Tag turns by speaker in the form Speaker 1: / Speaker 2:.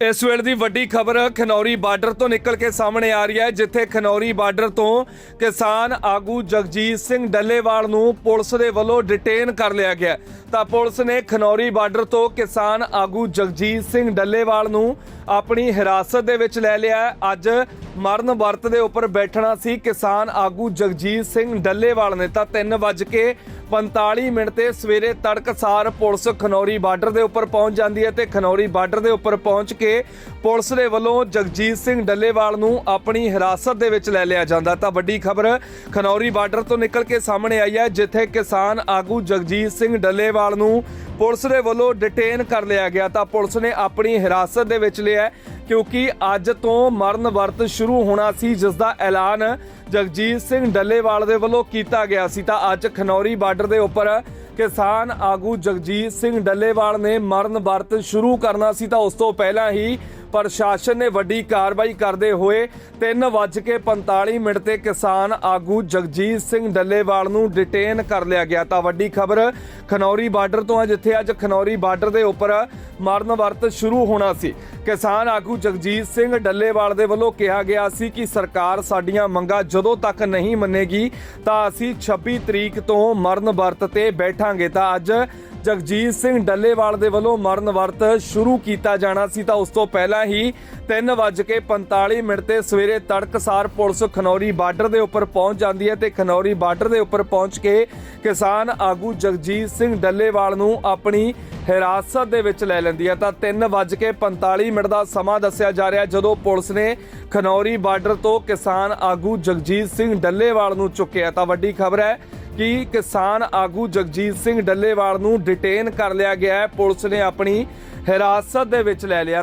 Speaker 1: ਇਸ ਵੇਲੇ ਦੀ ਵੱਡੀ ਖਬਰ ਖਨੌਰੀ ਬਾਰਡਰ ਤੋਂ ਨਿਕਲ ਕੇ ਸਾਹਮਣੇ ਆ ਰਹੀ ਹੈ, ਜਿੱਥੇ ਖਨੌਰੀ ਬਾਰਡਰ ਤੋਂ ਕਿਸਾਨ ਆਗੂ ਜਗਜੀਤ ਸਿੰਘ ਡੱਲੇਵਾਲ ਨੂੰ ਪੁਲਿਸ ਦੇ ਵੱਲੋਂ ਡਿਟੇਨ ਕਰ ਲਿਆ ਗਿਆ ਤਾਂ ਪੁਲਿਸ ਨੇ ਖਨੌਰੀ ਬਾਰਡਰ ਤੋਂ ਕਿਸਾਨ ਆਗੂ ਜਗਜੀਤ ਸਿੰਘ ਡੱਲੇਵਾਲ ਨੂੰ ਆਪਣੀ ਹਿਰਾਸਤ ਦੇ ਵਿੱਚ ਲੈ ਲਿਆ ਅੱਜ ਮਰਨ ਵਰਤ ਦੇ ਉੱਪਰ ਬੈਠਣਾ ਸੀ ਕਿਸਾਨ ਆਗੂ ਜਗਜੀਤ ਸਿੰਘ ਡੱਲੇਵਾਲ ਨੇ। ਤਾਂ 3:45 ਮਿੰਟ ਤੇ ਸਵੇਰੇ ਤੜਕਸਾਰ ਪੁਲਿਸ ਖਨੌਰੀ ਬਾਰਡਰ ਦੇ ਉੱਪਰ ਪਹੁੰਚ ਜਾਂਦੀ ਹੈ ਤੇ ਖਨੌਰੀ ਬਾਰਡਰ ਦੇ ਉੱਪਰ ਪਹੁੰਚ ਕੇ ਪੁਲਿਸ ਦੇ ਵੱਲੋਂ ਜਗਜੀਤ ਸਿੰਘ ਡੱਲੇਵਾਲ ਨੂੰ ਆਪਣੀ ਹਿਰਾਸਤ ਦੇ ਵਿੱਚ ਲੈ ਲਿਆ ਜਾਂਦਾ। ਤਾਂ ਵੱਡੀ ਖਬਰ ਖਨੌਰੀ ਬਾਰਡਰ ਤੋਂ ਨਿਕਲ ਕੇ ਸਾਹਮਣੇ ਆਈ ਹੈ, ਜਿੱਥੇ ਕਿਸਾਨ ਆਗੂ ਜਗਜੀਤ ਸਿੰਘ ਡੱਲੇਵਾਲ ਨੂੰ ਪੁਲਿਸ ਦੇ ਵੱਲੋਂ ਡਿਟੇਨ ਕਰ ਲਿਆ ਗਿਆ। ਤਾਂ ਪੁਲਿਸ ਨੇ ਆਪਣੀ ਹਿਰਾਸਤ ਦੇ ਵਿੱਚ ਲਿਆ ਕਿਉਂਕਿ ਅੱਜ ਤੋਂ ਮਰਨ ਵਰਤ ਸ਼ੁਰੂ ਹੋਣਾ ਸੀ, ਜਿਸ ਦਾ ਐਲਾਨ ਜਗਜੀਤ ਸਿੰਘ ਡੱਲੇਵਾਲ ਦੇ ਵੱਲੋਂ ਕੀਤਾ ਗਿਆ ਸੀ। ਤਾਂ ਅੱਜ ਖਨੌਰੀ ਬਾਰਡਰ ਦੇ ਉੱਪਰ ਕਿਸਾਨ ਆਗੂ ਜਗਜੀਤ ਸਿੰਘ ਡੱਲੇਵਾਲ ਨੇ ਮਰਨ ਵਰਤ ਸ਼ੁਰੂ ਕਰਨਾ ਸੀ ਤਾਂ ਉਸ ਤੋਂ ਪਹਿਲਾਂ ਹੀ ਪ੍ਰਸ਼ਾਸਨ ਨੇ ਵੱਡੀ ਕਾਰਵਾਈ ਕਰਦੇ ਹੋਏ 3:45 ਮਿੰਟ ਤੇ ਕਿਸਾਨ ਆਗੂ ਜਗਜੀਤ ਸਿੰਘ ਡੱਲੇਵਾਲ ਨੂੰ ਡਿਟੇਨ ਕਰ ਲਿਆ ਗਿਆ। ਤਾਂ ਵੱਡੀ ਖਬਰ, ਖਨੌਰੀ ਬਾਰਡਰ ਤੋਂ ਹੈ ਜਿੱਥੇ ਅੱਜ ਖਨੌਰੀ ਬਾਰਡਰ ਦੇ ਉੱਪਰ ਮਰਨ ਵਰਤ ਸ਼ੁਰੂ ਹੋਣਾ ਸੀ। ਕਿਸਾਨ ਆਗੂ ਜਗਜੀਤ ਸਿੰਘ ਡੱਲੇਵਾਲ ਦੇ ਵੱਲੋਂ ਕਿਹਾ ਗਿਆ ਸੀ ਕਿ ਸਰਕਾਰ ਸਾਡੀਆਂ ਮੰਗਾਂ ਜਦੋਂ ਤੱਕ ਨਹੀਂ ਮੰਨੇਗੀ, ਤਾਂ ਅਸੀਂ 26 ਤਰੀਕ ਤੋਂ ਮਰਨ ਵਰਤ ਤੇ ਬੈਠਾਂਗੇ। ਤਾਂ ਅੱਜ ਜਗਜੀਤ ਸਿੰਘ ਡੱਲੇਵਾਲ ਦੇ ਵੱਲੋਂ ਮਰਨ ਵਰਤ ਸ਼ੁਰੂ ਕੀਤਾ ਜਾਣਾ ਸੀ ਤਾਂ ਉਸ ਤੋਂ ਪਹਿਲਾਂ ਹੀ 3:45 ਮਿੰਟ ਤੇ ਸਵੇਰੇ ਤੜਕਸਾਰ ਪੁਲਿਸ ਖਨੌਰੀ ਬਾਰਡਰ ਦੇ ਉੱਪਰ ਪਹੁੰਚ ਜਾਂਦੀ ਹੈ ਤੇ ਖਨੌਰੀ ਬਾਰਡਰ ਦੇ ਉੱਪਰ ਪਹੁੰਚ ਕੇ ਕਿਸਾਨ ਆਗੂ ਜਗਜੀਤ ਸਿੰਘ ਡੱਲੇਵਾਲ ਨੂੰ ਆਪਣੀ ਹਿਰਾਸਤ ਦੇ ਵਿੱਚ ਲੈ ਲੈਂਦੀ ਹੈ। ਤਾਂ 3:45 ਮਿੰਟ ਦਾ ਸਮਾਂ ਦੱਸਿਆ ਜਾ ਰਿਹਾ ਜਦੋਂ ਪੁਲਿਸ ਨੇ ਖਨੌਰੀ ਬਾਰਡਰ ਤੋਂ ਕਿਸਾਨ ਆਗੂ ਜਗਜੀਤ ਸਿੰਘ ਡੱਲੇਵਾਲ ਨੂੰ ਚੁੱਕਿਆ। ਤਾਂ ਵੱਡੀ ਖਬਰ ਹੈ ਕਿ ਕਿਸਾਨ ਆਗੂ ਜਗਜੀਤ ਸਿੰਘ ਡੱਲੇਵਾਲ ਨੂੰ ਡਿਟੇਨ ਕਰ ਲਿਆ ਗਿਆ ਹੈ। ਪੁਲਿਸ ਨੇ ਆਪਣੀ ਹਿਰਾਸਤ ਦੇ ਵਿੱਚ ਲੈ ਲਿਆ।